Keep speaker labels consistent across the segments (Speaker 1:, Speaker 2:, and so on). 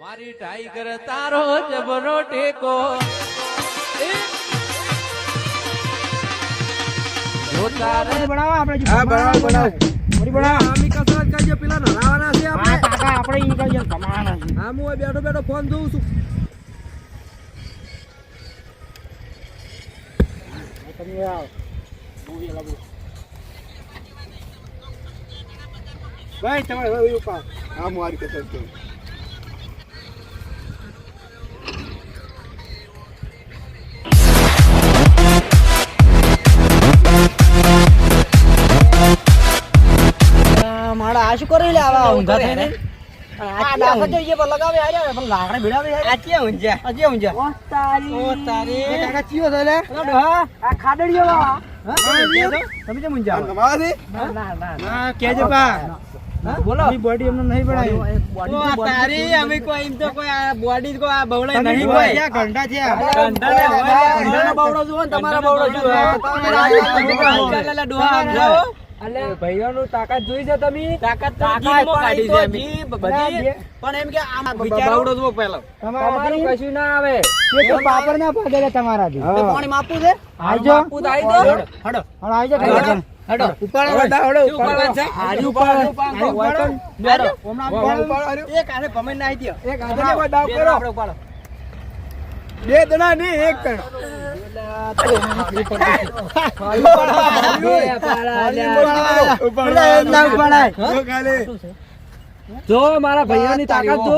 Speaker 1: મારી ટાઈગર તારો જબરો ટેકો. જો તારે
Speaker 2: બોડી બનાવો આપણે જો
Speaker 3: હા, બનાવો, બનાવો.
Speaker 2: બોડી બનાવો.
Speaker 3: આમી કસરત કરજો પેલા નરાવાના આપણે.
Speaker 2: કાકા આપણે ઈ કહીએ કમાવાના છે.
Speaker 3: હા હું અહીં બેઠો બેઠો ફોન જોઉં છું.
Speaker 2: તમે આવો. ભાઈ તમારે
Speaker 3: હું મારી કસરત
Speaker 2: કોઈ આ થઈને
Speaker 3: છે
Speaker 2: ઘંટા ને હોય. ઘંટાનો બવડો જુઓ તમારા બવડો જુઓ. ભાઈઓનું તાકાત જોઈ છે તમે? તાકાત તો જીભમાં કાઢી છે જીભ બધી પણ એમ કે આમ બવડો જો પહેલા. તમારું કશું ના આવે. એ તો પાપડ ના પાડેલા તમારાથી. પાણી માપું છે? આવજો માપું તો આવી દો હડો હડો આવજો હડો ઉપાડો બધા હડો ઉપાડો. છે? આરી ઉપાડો. ઉપાડો હડો હમણાં ઉપાડો. એક આને ભમે ના આવી દો એક આને દાવ કરો. આપણે ઉપાડો.
Speaker 3: બે દણા ને એક જણ જો
Speaker 1: મારા ભાઈઓની તાકાત જો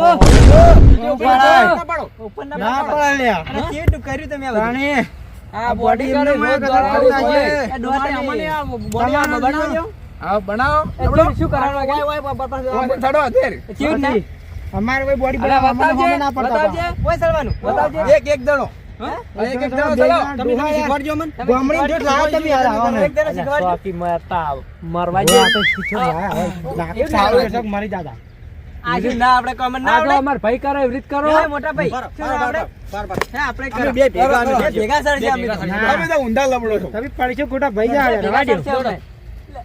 Speaker 2: ના પડાય કેટું કર્યું તમે આ બોડી કરે રોજ દોડાવું છે આ ડોહાને અમને આ બોડી બનાવજો
Speaker 3: હા બનાવો
Speaker 2: શું કરવાનું અમારે ભાઈ બોડી
Speaker 1: ના પડતા
Speaker 2: બતાવજે. કોઈ સળવાનું બતાવજે.
Speaker 3: એક એક જણો. એક એક દણો ચલો
Speaker 2: તમે તમે શીખવાડજો મને. ગમણી જો લાવ તમે યાર આવો એક દણો શીખવાડજો.
Speaker 1: મરવા
Speaker 2: મરી જાતા આજુ ના આપણે કોમન ના આવડે.
Speaker 1: અમાર ભાઈ કરો એવી રીત કરો.
Speaker 2: ના, મોટા ભાઈ આપણે? હે આપણે કરો. બે ભેગા ભેગા સર છે અમે
Speaker 3: તમે તો ઊંધા લબડો છો.
Speaker 2: તમે પડશો ખોટા ભાઈ જા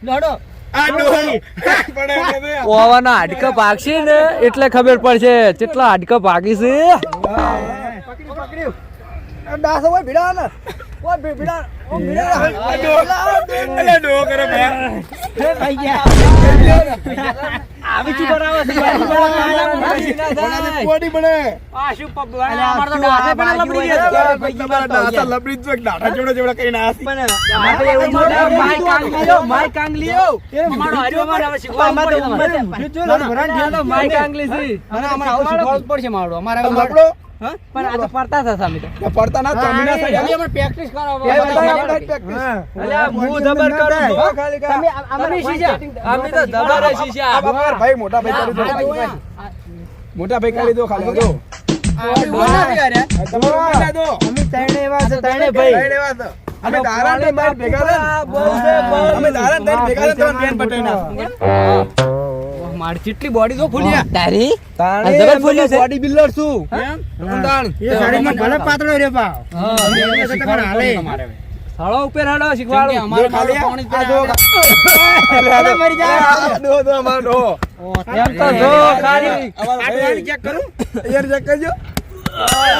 Speaker 2: લડો.
Speaker 1: ઓવાના હાડકા ભાગશે ને એટલે ખબર પડશે કેટલા હાડકા ભાગી છે.
Speaker 2: પકડ્યું પકડ્યું. હોય ભીડા ને ભીડા મારે અમારે
Speaker 1: પણ આ તો પડતા હતા સામે તો.
Speaker 3: પડતા ના તમે ના સાહેબ.
Speaker 2: અમે પ્રેક્ટિસ કરાવો
Speaker 1: હું જબર કરું.
Speaker 2: તમે અમે શીશા
Speaker 1: અમે તો જબર શીશા
Speaker 3: ભાઈ મોટા ભાઈ કરી દો મોટા ભાઈ કરી દો ખાલી. જો.
Speaker 2: અમે ત્રણે એવા છે ત્રણે
Speaker 3: ભાઈ. એવા તો. અમે દારા ભેગા અમે દારા ભેગા બેન નાખી.
Speaker 2: મારી કેટલી બોડી તો ફૂલી
Speaker 1: તારી?
Speaker 3: તારી
Speaker 1: આ જબર
Speaker 3: અમે
Speaker 1: છે.
Speaker 3: બોડી બિલ્ડર છું. એમ? ઊંડાણ.
Speaker 2: એ શરીરમાં ભલે પાતળો રે પા
Speaker 1: સાળો ઉપર હાડો શીખવાડો.
Speaker 3: જો ખાલી આ- આ જો.
Speaker 2: અરે મરી
Speaker 3: જા દો દો અમાર દો.
Speaker 1: એમ તો જો ખાલી.
Speaker 3: અમારો ભાઈ.
Speaker 2: ચેક કરું.
Speaker 3: યાર check કરજો.
Speaker 2: આ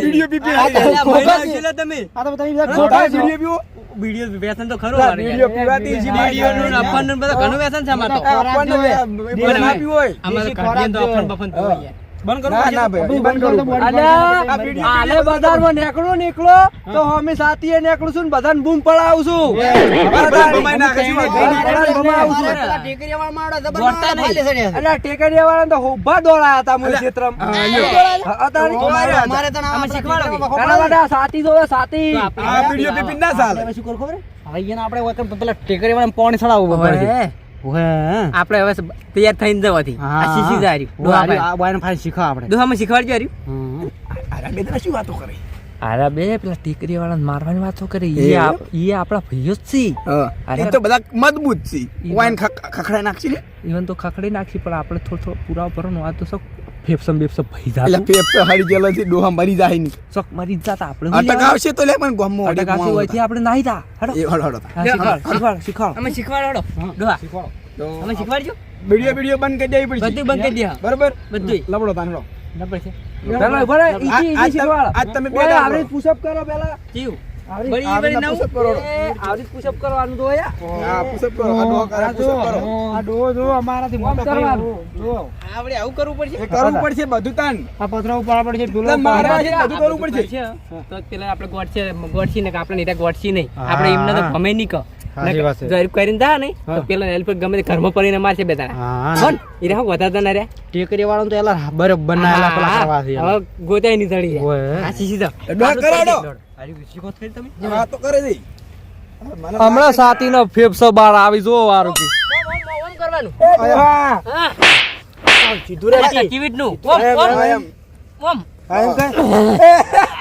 Speaker 3: વીડિયો પીપી
Speaker 2: તો
Speaker 3: ખોટા
Speaker 2: તમે
Speaker 3: ખોટા વીડિયો પીવો.
Speaker 2: વિડિયો વ્યસન તો ખરું
Speaker 3: છે
Speaker 2: વિડિયો નું બધું ઘણું વ્યસન છે અમાર તો.
Speaker 3: આપણને ના પીવું હોય.
Speaker 2: અમાર તો તો અફન બફન તો હોય બંધ કરો
Speaker 3: ના ના ભાઈ બંધ કરવું પડે.
Speaker 1: આલે બજારમાં નીકળો નીકળો તો અમે સાથીએ નીકળું છું ને બધાને બૂમ પડાવું છું
Speaker 3: બધા ભમાઈ નાખે છે.
Speaker 1: બધાને ભમાવું છું.
Speaker 2: દોડતા નહીં.
Speaker 1: અલ્યા ટેકરિયા વાળા તો ઊભા દોડાયા હતા મને ક્ષેત્રમાં.
Speaker 3: હા, લ્યો.
Speaker 1: હા, હતા ને?
Speaker 2: અમારે તો અમે શીખવાડો
Speaker 1: ઘણા બધા સાથી જોવે સાથી
Speaker 3: આ વીડિયો પીપી ના ચાલે.
Speaker 2: શું કરું ખબર હવે એને આપણે પેલા ટેકરી વાળા પાણી ચડાવવું પડશે આપણે હવે તૈયાર થઈને જવાથી. આ શીશી જાય રહ્યું. આ બાયને ફાઈ શીખવા આપણે. દોહામાં શીખવાડજો રહ્યું
Speaker 3: આ બે શું વાતો કરે?
Speaker 1: અરે બે પેલા ટેકરી વાળા મારવાની વાતો કરે. એ એ ઈ આપણા ભાઈઓ જ છે.
Speaker 3: અરે તો બધા મજબૂત છે. ખખ- ખખડાઈ નાખશે ને?
Speaker 1: ઇવન તો ખખડી નાખી પણ આપણે થોડો થોડો પુરાવો ભરવાનો આ તો શોખ ફેફસમ બેફસમ ભઈ
Speaker 3: એટલે
Speaker 1: જાતું
Speaker 3: પેપ હરી ગયેલો છે ડોહા મરી જાય નહીં.
Speaker 1: ચોક મરી જ આપણે
Speaker 3: અટક આવશે તો લે પણ ગમો
Speaker 1: અટક આવશે હોયથી આપણે નાહી તા હડો.
Speaker 3: એ હડો હડો
Speaker 1: શીખવાડ શીખવાડ શીખવાડ શીખવાડ.
Speaker 2: અમે શીખવાડો. ડોહા.
Speaker 3: તો
Speaker 2: અમે શીખવાડજો.
Speaker 3: વિડિયો વિડિયો બંધ કરી દેવી પડશે.
Speaker 2: બધું બંધ કરી દે.
Speaker 3: બરોબર?
Speaker 2: બધું
Speaker 3: લબડો તાનડો
Speaker 2: લબડ છે.
Speaker 3: આજ તમે-
Speaker 4: શીખવાડો.
Speaker 3: આજ તમે બે
Speaker 4: હોય.
Speaker 3: હા પુશઅપ કરો પહેલા. ડોહા કરે. પુશઅપ કરો
Speaker 4: આ ડોહો જો અમારાથી મોટો કરવાનું. જો.
Speaker 2: આવડે આવું કરવું પડશે.
Speaker 3: એ કરવું પડશે બધું તાન.
Speaker 4: આ પથરા ઉપાડવા પડશે, પેલો
Speaker 3: એટલે મારે
Speaker 4: ઉપાડવા
Speaker 3: છે, બધું કરવું પડશે.
Speaker 2: તો પેલા આપણે ગોઠશે ને આપડે ગોઠશી નહીં. આપડે એમને તો ગમે નહીં. ગરીબ કરીને ને તો પેલા હેલ્પ ગમે તે ઘરમાં પડીને મારશે બે તારા
Speaker 4: હા,
Speaker 2: કોણ ઈ વધારતા ના રે.
Speaker 4: ટેકરી વાળાનું તો એલા બરોબર બનાયેલા પેલા કરવા છે.
Speaker 2: હવે ગોતાય આ તો
Speaker 3: એ
Speaker 2: તમે.
Speaker 3: હા તો કરે દે
Speaker 4: હમણાં સાતીનો ફેફસો બાર આવી જો વારું કે.
Speaker 2: ઓમ કરવાનું
Speaker 4: હા.
Speaker 2: હા.
Speaker 4: સીધું રે કી.
Speaker 2: નું ઓમ
Speaker 3: એમ,
Speaker 2: ઓમ. ઓમ
Speaker 4: એમ કર.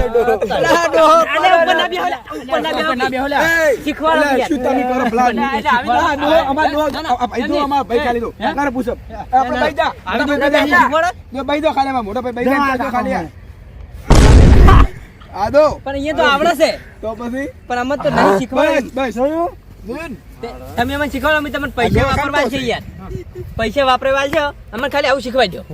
Speaker 2: ખાલી
Speaker 4: ઓય. એ, ઢેસણ એમ નહીં.
Speaker 3: પગ પગ પાછળ જીધા
Speaker 4: હા, એમ.
Speaker 3: ડોહા જીધા.
Speaker 4: અલા, ડોહો
Speaker 2: આને ઉપર ના બેહો લે. ઉપર ના બેહો લે.
Speaker 3: એ,
Speaker 2: શીખવાડો
Speaker 3: અલા,
Speaker 2: યાર.
Speaker 3: શું તમે કરો પ્લાન?
Speaker 2: એટલે આવી
Speaker 3: આ
Speaker 2: જાઓ.
Speaker 3: ડોહો, અમાર ડોહો, આ- આ ભાઈ જો, અમાર ભાઈ ખાલી દો. કરે push up. આપણે ભાઈ જા.
Speaker 2: આવી
Speaker 3: મોટા
Speaker 2: જાઓ,
Speaker 3: ભાઈ
Speaker 2: શીખવાડો.
Speaker 3: જો ભાઈ જો ખાલી, અમાર મોટા ભાઈ ભાઈ જાય, જો ખાલી આ. આ દો.
Speaker 2: પણ અહીંયા તો આવડે છે
Speaker 3: તો પછી
Speaker 2: પણ અમે તો નહીં શીખવાડે
Speaker 3: બસ
Speaker 2: તમે મને શીખવાડો અમે તમને પૈસા વાપરવા છે. યાર. પૈસા વાપરવા છે અમને ખાલી આવું શીખવાડી દો.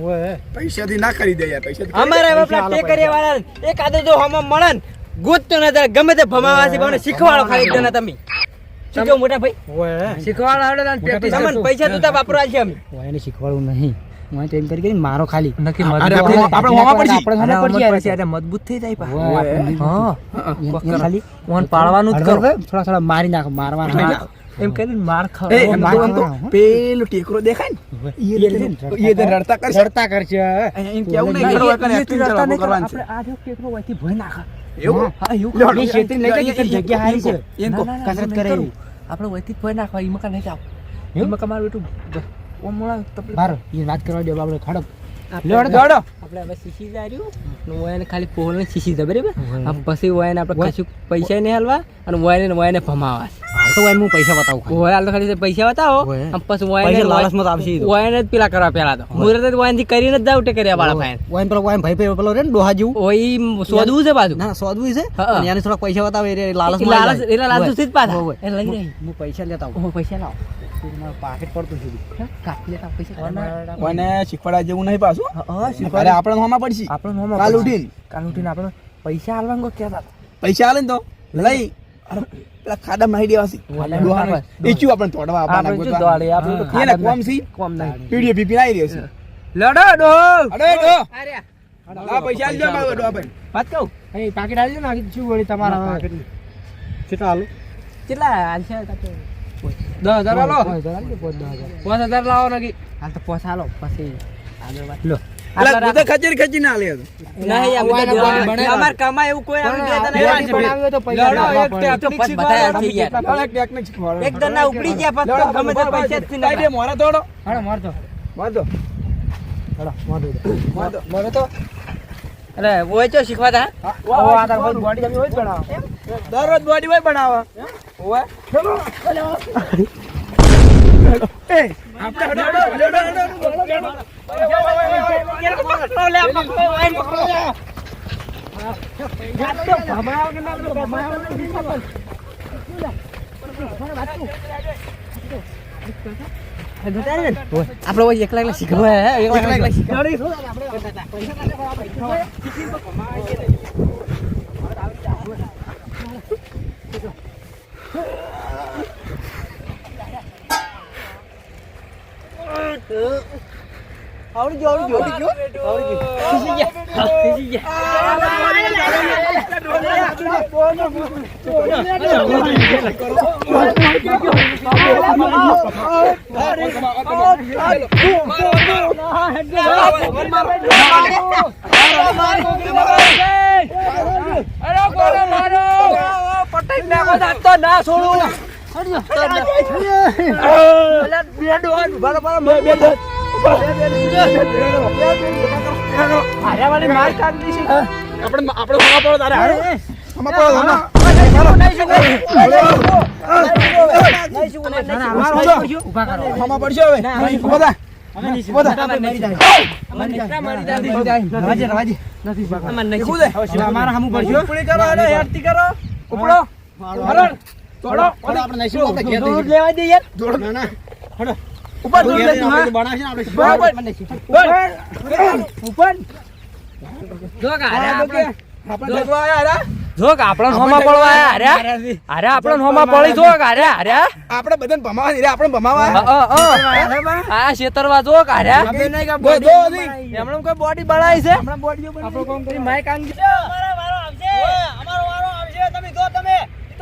Speaker 3: પૈસાથી ના કરી દે યાર પૈસા
Speaker 2: અમારે હવે પેલા ટેકરીયા વાળા એક આદો જો હમ મળે ને ગોતતો ના તારે ગમે તે ભમાવા છે પણ શીખવાડો ખાલી એકદમ તમે. શીખો મોટા ભાઈ?
Speaker 4: ઓય.
Speaker 2: શીખવાડો આવડે તમને પૈસા તો વાપરવા છે અમે.
Speaker 4: ઓય, એને શીખવાડવું નહીં. હું ટ્રેન એમ કરી કરીને મારો ખાલી
Speaker 3: અરે આપણે આપણે હોવા પડશે
Speaker 4: આપણે હોવા પડશે યાર.
Speaker 2: મજબૂત થઈ જાય હા
Speaker 4: એમ- એમ ખાલી
Speaker 2: પાડવાનું
Speaker 4: થોડા થોડા મારી નાખો મારવાના
Speaker 2: એમ કરીને માર ખાવ
Speaker 3: એમ પેલો ટેકરો દેખાય ને એ રડતા કરશે
Speaker 4: રડતા કરશે
Speaker 3: એમ કેવું નહીં કરવાનું છે
Speaker 2: આ જો ટેકરો હોયથી ભય નાખા
Speaker 3: એવું
Speaker 2: હા એવું
Speaker 4: જગ્યા હારી છે
Speaker 3: એમ કો
Speaker 4: કસરત કરે.
Speaker 2: આપણે વહીથી ભય નાખવા ઈ મકા નહીં જાવ ઈ મકા મારું બેટું તકલીફ
Speaker 4: બાર એ વાત કરવા દે આપણે ખડક
Speaker 2: લ્યો,
Speaker 4: લ્યો,
Speaker 3: દોડો
Speaker 2: આપણે હવે શીશી જાર્યું ને વયાને ખાલી પોલને શીશી દે બરાબર?
Speaker 4: હોય.
Speaker 2: પછી વયાને આપણે કશું પૈસા નહીં હાલવા અને વયાને વયાને ભમાવા.
Speaker 4: તો એને હું પૈસા બતાવું ખાલી.
Speaker 2: વયા ખાલી પૈસા બતાવો આમ પછી
Speaker 4: પૈસા
Speaker 2: વયાને
Speaker 4: લાલચમાં આવશે ઈ
Speaker 2: જ પેલા કરવા પેલા તો. મુરત કરીને જ જાવ વાળા
Speaker 4: ઓય પેલો ઓય ભાઈ પેલો પેલો રે ડોહા જેવું.
Speaker 2: ઓય છે બાજુ
Speaker 4: ના સોદવું છે. અને એને થોડા પૈસા બતાવે લાલચ
Speaker 2: લાલચ એટલે લાલચથી જ પાછા.
Speaker 4: હોય.
Speaker 2: લઈ રહી
Speaker 4: હું પૈસા લેતા આવું.
Speaker 2: પૈસા લાવો.
Speaker 4: પાકેટ પડતું સીધું
Speaker 2: કાપી લેતા પૈસા
Speaker 3: કોને શીખવાડા જેવું નહીં પાછું? અરે આપણે હોમાં પડશે.
Speaker 2: આપણે
Speaker 3: કાલ
Speaker 2: પૈસા-
Speaker 3: ઉઠીને.
Speaker 2: કાલ ઉઠીને આપણે પૈસા આલવાનું કહેતા
Speaker 3: પૈસા આલે ને તો? લઈ. પેલા ખાડા મારી દેવાસી
Speaker 2: ખાડા
Speaker 3: ડોહાને
Speaker 2: માં
Speaker 3: એચ્યું આપણે તોડવા આપવાના
Speaker 2: આપણે દોડે, આપણે તો ખાડા
Speaker 3: કોમ સી?
Speaker 2: કોમ નહીં.
Speaker 3: પીડીએ પીપી આવી રહ્યો છે
Speaker 2: લડો ડો
Speaker 3: અરે ડો
Speaker 2: અરે.
Speaker 3: આ પૈસા આલજો મારો ડો ભાઈ.
Speaker 2: વાત કહું?
Speaker 4: એ પાકેટ આલજો ને આખી શું વળી તમારા કેટલા આલો?
Speaker 3: દસ હજાર આલો.
Speaker 2: પાંચ હજાર. લાવો નકી હાલ તો પાંચ હાલો પછી આગળ વાત.
Speaker 4: લો.
Speaker 3: આલે
Speaker 2: અમે તો. દેતા નહીં.
Speaker 4: બેટી બનાવ્યો તો
Speaker 2: ઓય ચો
Speaker 4: આ તાર બોડી જમી હોય બનાવો.
Speaker 3: દરરોજ બોડી હોય એ આપણે.
Speaker 2: આપણે ઓય એકલા એકલા શીખવા એકલા એકલા શીખવા આવડી ગયો આવડી ગયો આવડી ગયો ખીસી ગયા ખીસી ગયા
Speaker 3: આપણે આપણે હોવા પડો તારે હાલો. પડો, આમાં. આમાં પડશે હવે થા. ઊભું થા.
Speaker 4: ઉપડી કરો કરો ઉપડો હરણ તોડો દૂધ લેવા દે યાર. ઉપર દૂધ લે તું, હા? ઉપર. ઉપર.
Speaker 2: જો કે હારે
Speaker 4: હા, તો કે
Speaker 2: આપણે-
Speaker 3: આપણે જગવા આયા હતા.
Speaker 2: જો કે પડવા આયા હારે. હારે આપણને હોમાં પડી જો કે હારે હારે.
Speaker 3: આપણે બધાને ભમાવા દીધા, આપણે ભમાવા
Speaker 2: અ, અ, અ. આ છેતરવા જો કે હારે.
Speaker 4: આપણે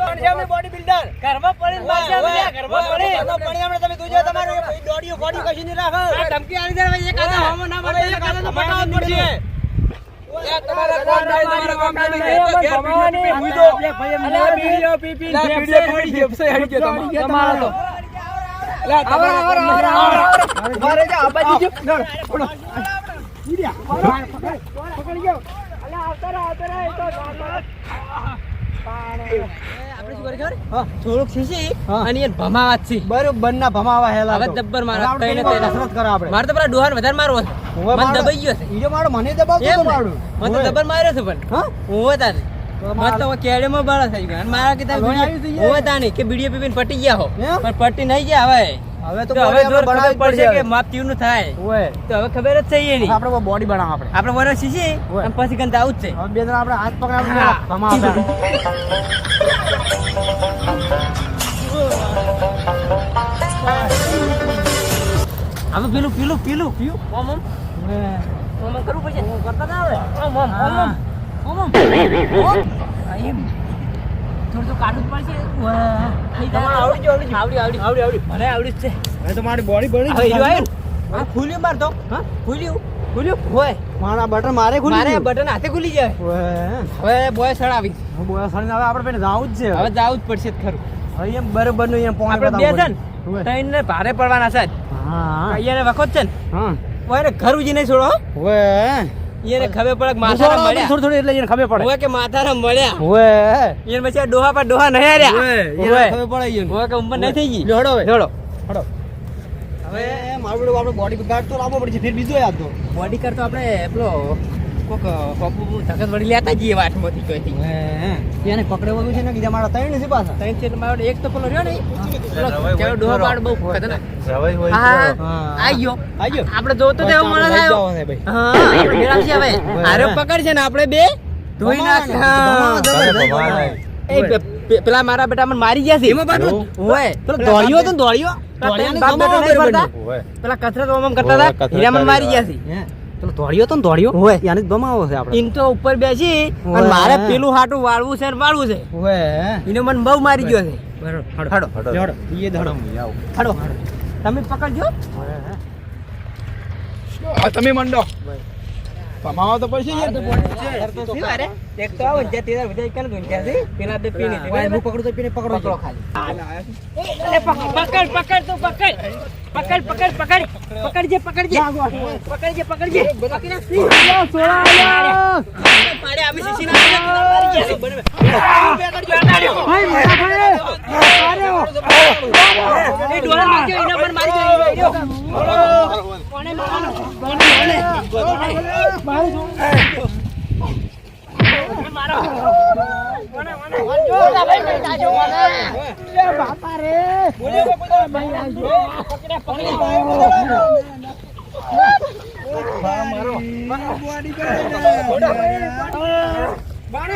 Speaker 4: નહીં કે
Speaker 3: જો,
Speaker 4: body
Speaker 3: જો,
Speaker 4: બનાવી.
Speaker 3: હજી.
Speaker 4: એમણે કોઈ બોડી બનાવી છે
Speaker 3: હમણાં બોડીઓ બની.
Speaker 4: આપણો કોમ કરી માઈક આંગી તમારો તો. મારે કે આ બાજુ જો. પકડો. પકડી ગયો. અલા, આવતા રહે આવતા રહે. તો
Speaker 2: થોડુંક
Speaker 4: હા.
Speaker 2: અને એ ભમાવા છે
Speaker 4: બરોબર ના ભમાવા હેલા
Speaker 2: હવે
Speaker 4: તો.
Speaker 2: મારા કઈને
Speaker 4: એમાં કસરત કરો આપણે.
Speaker 2: મારે તો પેલા ડોહાને વધારે મારવો છે
Speaker 4: હવે
Speaker 2: દબાઈ ગયો છે
Speaker 4: ઈજો મારો મને દબાવતો તો
Speaker 2: ને?
Speaker 4: મારું.
Speaker 2: તો દબર માર્યો છે પણ
Speaker 4: હા?
Speaker 2: હું તારે
Speaker 4: તો
Speaker 2: મત તો કેડેમાં બાળા થઈ ગયા મારા બીડી-
Speaker 4: જઈએ.
Speaker 2: હું તાની કે પીપીને પટી ગયા હો પણ પટી નહીં ગયા હવે
Speaker 4: હવે તો
Speaker 2: હવે જોર ખબર પડશે કે માપનું થાય.
Speaker 4: ઓય.
Speaker 2: તો હવે ખબર જ એની.
Speaker 4: આપણે બોડી બનાવ આપણે
Speaker 2: આપણે વરસ અને પછી ગંધ આવું જ છે.
Speaker 4: હવે બે જણા આપણે હાથ પકડાવીને.
Speaker 2: હવે પેલું પેલું પેલું. પીયું ઓમ ઓમ. ઓમ કરવું પડશે. કરતા ના આવે? ઓમ ઓમ ઓમ ઓમ. ઓમ ઓમ. ઓમ આ એમ. થોડું તો કાઢવું પડશે. વાહ. થઈ જાય.
Speaker 4: તમારે આવડી આવડી
Speaker 2: આવડી. આવડી આવડી. મને આવડી જ છે.
Speaker 4: હવે તો મારી બોડી બની
Speaker 2: હવે
Speaker 4: ગઈ.
Speaker 2: હીરો આવ્યો. ને? આ ખુલ્યું માર તો. હા? ખુલ્યું? ખુલ્યું? હોય.
Speaker 4: મારા બટન મારે ખુલી
Speaker 2: મારે બટન હાથે ખુલી જાય. હવે બોય સડાવી
Speaker 4: આવી બોલા સાડીને હવે આપણે પેલા જાવું જ છે.
Speaker 2: હવે જાવું જ પડશે ખરું.
Speaker 4: હવે એમ બરોબરનું એમ પોણી
Speaker 2: આપણે બે છે ને? ત્રણ ને ભારે પડવાના છે.
Speaker 4: હા.
Speaker 2: અહીંયા વખત છે ને?
Speaker 4: હા.
Speaker 2: ઓય ઘર ઉજી નહીં છોડો
Speaker 4: ઓય.
Speaker 2: એને ખબર પડે માથારા મળ્યા?
Speaker 4: થોડું થોડું એટલે એને ખબર પડે.
Speaker 2: હોય કે માથારા મળ્યા?
Speaker 4: હોય
Speaker 2: એને પછી આ ડોહા પર ડોહા નહીં રહ્યા?
Speaker 4: હોય એને ખબર પડે એને.
Speaker 2: હોય કે ઉંમર નહીં થઈ ગઈ?
Speaker 4: જોડો.
Speaker 2: જોડો
Speaker 4: હવે મારું આપણે બોડી ગાર્ડ તો લાવવો પડશે ફિર બીજો યાદ તો
Speaker 2: બોડી ગાર્ડ તો આપણે પેલો કોક પપ્પુ ધકત વળી લેતા જઈએ વાટમાંથી જોઈતી
Speaker 4: એને પકડવાનું છે ને બીજા મારા ત્રણ છે પાછા.
Speaker 2: ત્રણ છે મારો એક તો પેલો રહ્યો ને કેવો ડોહા પાડ બહુ ખતરનાક
Speaker 4: હા.
Speaker 2: હા. ગયો આપણે જોતો તો એવો માણસ આવ્યો. હા આપણે મેળા હવે. આરે પકડ છે ને આપણે બે. ધોઈ નાખ. પેલા મારા બેટા મને મારી ગયા છે. એમાં પાછું હોય. પેલો દોડ્યો હતો ને દોડ્યો? પેલા કસરત ઓમ કરતા હતા. હીરા મને મારી ગયા છે.
Speaker 4: પેલો દોડ્યો તો દોડ્યો?
Speaker 2: ઓય.
Speaker 4: એને જ છે આપણે.
Speaker 2: ઇન તો ઉપર બેસી અને મારે પેલું હાટું વાળવું છે ને વાળવું છે.
Speaker 4: ઓય
Speaker 2: એને મને બહુ મારી ગયો છે.
Speaker 4: હડો. હડો. ઈએ દડો
Speaker 2: હાડો તમે પકડજો.
Speaker 3: તમે મંડો. ભમાવા તો પડશે યાર.
Speaker 2: એક તો આવો જ્યાં તેરા વિજય કરે તો છે? પેલા બે પીને
Speaker 4: હું. પકડું તો પીને પકડો
Speaker 2: પકડો ખાલી. પકડ પકડ પકડ પકડ. પકડ પકડ પકડ. પકડજે પકડજે. પકડજે પકડજે. બાપા રે. પકડ્યા આવી શીશી ના મારી ગયા છે. એ ડોલા મારજો, એના પર મારી ગયો. કોને મારવાનો?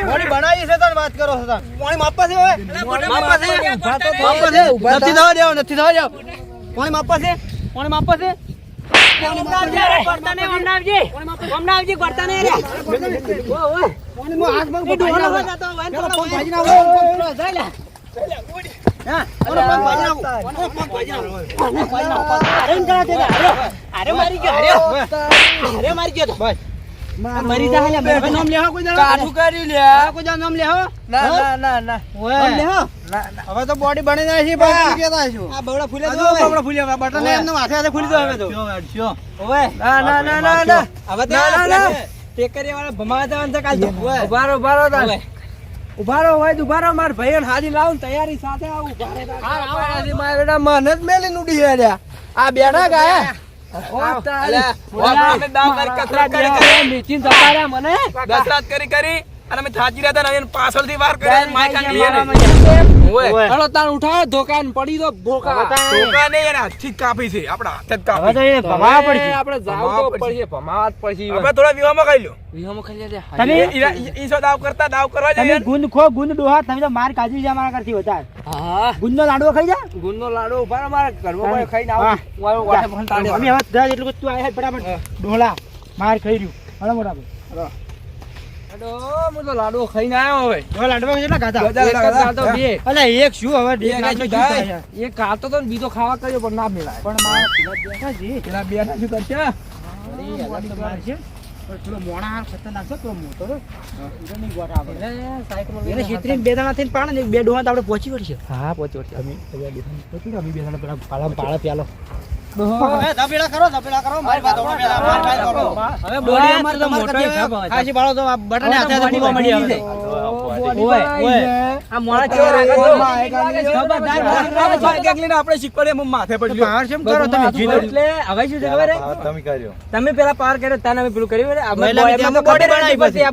Speaker 4: બોડી બનાવી છે. તાર વાત કરો છો તાર પાણી માપવા છે હવે? માપવા છે? માપવા છે. નથી થવા દેવો નથી થવા દેવો પાણી માપવા છે? પાણી માપવા છે?
Speaker 2: ગોળતા નહીં, ઓમ ના આવજે. ઓમ ના આવજે, ગોળતા નહીં રે.
Speaker 4: પાણીમાં હાથ પગ
Speaker 2: એ ડોલો
Speaker 4: ભાજી
Speaker 2: હોય. તો વાન
Speaker 4: પેલો
Speaker 2: કરો,
Speaker 4: પગ ભાજી
Speaker 2: વાન.
Speaker 4: નાખો.
Speaker 2: જઈ લે.
Speaker 4: હા ઓલો પગ ભાજી નાખો ઓલો પગ ભાજી નાખો
Speaker 2: હારે ને કરા તે તો, હારે. હારે મારી ગયો, હારે. હારે મારી ગયો તો. મરી જા લે, મરી
Speaker 4: નામ લેહો કોઈ દાડો
Speaker 2: કાઠું
Speaker 4: કર્યું લે કોઈ દાડો નામ લેહો
Speaker 2: ના, ના, ના, ના.
Speaker 4: નામ લેહો હવે તો બોડી બની જાય છે ભાઈ. કેતા છું
Speaker 2: આ બવડા ફૂલે
Speaker 4: આ
Speaker 2: તો
Speaker 4: જો
Speaker 2: હવે.
Speaker 4: બબડા ફૂલ્યા બટન માથે હાથે ફૂલી દો હવે તો.
Speaker 2: ઓવે.
Speaker 4: ના ના ના ના ના.
Speaker 2: હવે તો
Speaker 4: ના, ના, ના.
Speaker 2: વાળા ભમાવા જવાનું છે કાલ તો.
Speaker 4: બારો બારો
Speaker 2: ઓવે.
Speaker 1: ઊભા હોય તો મારા માર ભાઈ હાજી લાવ ને તૈયારી સાથે આવું. ઊભા રહો.
Speaker 2: આજે મારા બેટા મને જ મેલી નુડી હેડ્યા. આ બેડા ગાયા
Speaker 3: કરી કરી. અને અમે થાજી રહ્યા હતા ને એને પાછળથી વાર કરે માઈક આંગળી એને.
Speaker 1: ઓય. હળો તાણ ઉઠાવો ધોકાન પડી દો ભોકા
Speaker 3: ધોકા ને એને હાથથી કાપી છે આપડા હાથે જ કાપી
Speaker 1: હવે આપણે જાવ તો
Speaker 3: પડશે.
Speaker 1: પડશે. ભમાવા જ પડશે
Speaker 3: આપણે થોડા વિવામાં ખાઈ લ્યો.
Speaker 1: વિહોમાં ખાઈ લે.
Speaker 4: તમે
Speaker 3: ઈ- ઈ- ઈ સો દાવ કરતા દાવ કરવા
Speaker 4: તમે ગુંદ ખો ગુંદ ડોહા તમે તો માર કાજી જા મારા કરતી વધારે.
Speaker 1: હા.
Speaker 4: ગુંદનો લાડવો ખાઈ જા.
Speaker 1: ગુંદનો લાડુ ઊભા મારા ઘરમાં કોઈ ખાઈને આવું. વાળો વાટે ફોન તાડે
Speaker 4: અમે હવે દસ એટલું તું આયા ફટાફટ ડોહલા માર ખાઈ રહ્યું હળો મોટા ભાઈ
Speaker 1: અડો, તો લાડુ ખાઈને આવ્યો હવે.
Speaker 4: ડોહા લાડવા કેટલા ખાધા?
Speaker 3: બધા
Speaker 1: એક જ
Speaker 3: બધા
Speaker 1: ખાતો બે
Speaker 4: અલા એક શું હવે? એક
Speaker 1: ખાતો તો બીજો ખાવા કર્યો પણ ના મેળાય
Speaker 4: પણ મારા પેલા
Speaker 3: બે ના શું કરશે?
Speaker 4: બે ડોહા તો આપણે પહોંચી વળશે
Speaker 1: હા
Speaker 4: પહોંચી વળશે અમે બે દાણા પેલા પાળા પાળા પ્યાલો.
Speaker 1: હવે
Speaker 4: ધપેલા કરો ધપેલા કરો મારી વાત સાંભળો, પેલા મારી વાત સાંભળો.
Speaker 1: હવે
Speaker 4: બોડી અમારે તમારે કરતી હોય. ખાસી બાળો તો આ બટને હાથે હાથે ફૂલવા મળી આવે. ઓય, ઓય.
Speaker 1: આ મોણા કેવા લાગે છે?
Speaker 3: ઓય, એક એક લઈને આપણે શીખવાડીએ માથે પડ્યું.
Speaker 4: તમે?
Speaker 1: એટલે હવે શું છે ખબર હે?
Speaker 5: તમે
Speaker 1: પેલા પાર કર્યો તાને અમે પેલું કર્યું.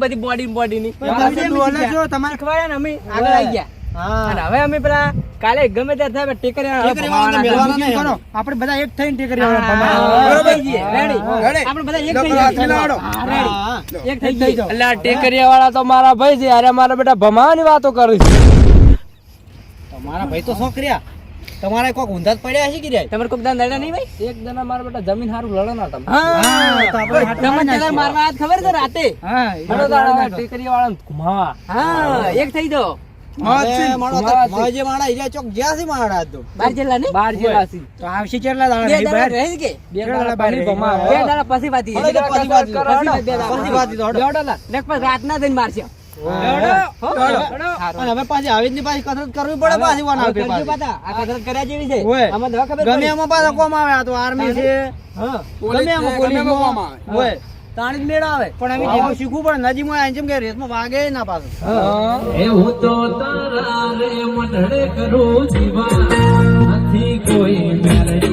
Speaker 1: બધી બોડી બોડી ની
Speaker 4: તમારે
Speaker 1: ખવાયા ને અમે આગળ આવી ગયા. હવે અમે પેલા કાલે ગમે ત્યારે થાય ટેકરી
Speaker 4: ટેકરી. આપણે બધા એક થઈને ટેકરી.
Speaker 1: આપણે બધા એક થઈ. એક થઈ એટલે ટેકરિયા વાળા તો મારા ભાઈ છે. અરે મારા બેટા ભમાવાની વાતો કરી
Speaker 4: મારા ભાઈ તો છોકર્યા. તમારે કોક ઊંધા પડ્યા છે કે રે?
Speaker 1: તમારે કોક દાન દાડા નહીં ભાઈ? એક જણા મારા બેટા જમીન હારું લડો ના તમે.
Speaker 4: હા, તો આપણે
Speaker 1: તમને
Speaker 4: નાખીએ.
Speaker 1: મારવા આજ ખબર છે રાતે?
Speaker 4: હા,
Speaker 1: દાડા. ટેકરિયા વાળાને ઘુમાવા. હા એક થઈ જાઓ પછી રાતના જઈને મારશે.
Speaker 4: હવે આવી જ ની પાછી કસરત કરવી પડે પાછી વાના પાછી.
Speaker 1: પાછા. આ કસરત કર્યા જેવી છે. આમાં દવા ખબર
Speaker 4: ગમે એમાં પાછા કોમ આવે આ તો આર્મી છે.
Speaker 1: હા.
Speaker 4: ગમે એમાં
Speaker 3: કોમ આવે.
Speaker 1: તાણી જ મેળ આવે
Speaker 4: પણ અમે જેવું શીખવું પડે. નજીકમાં આવીને જેમ કે રેસમાં વાગે ના પાછું.
Speaker 1: એ
Speaker 6: હું તો તારા રે મઢડે કરું જીવા. નથી કોઈ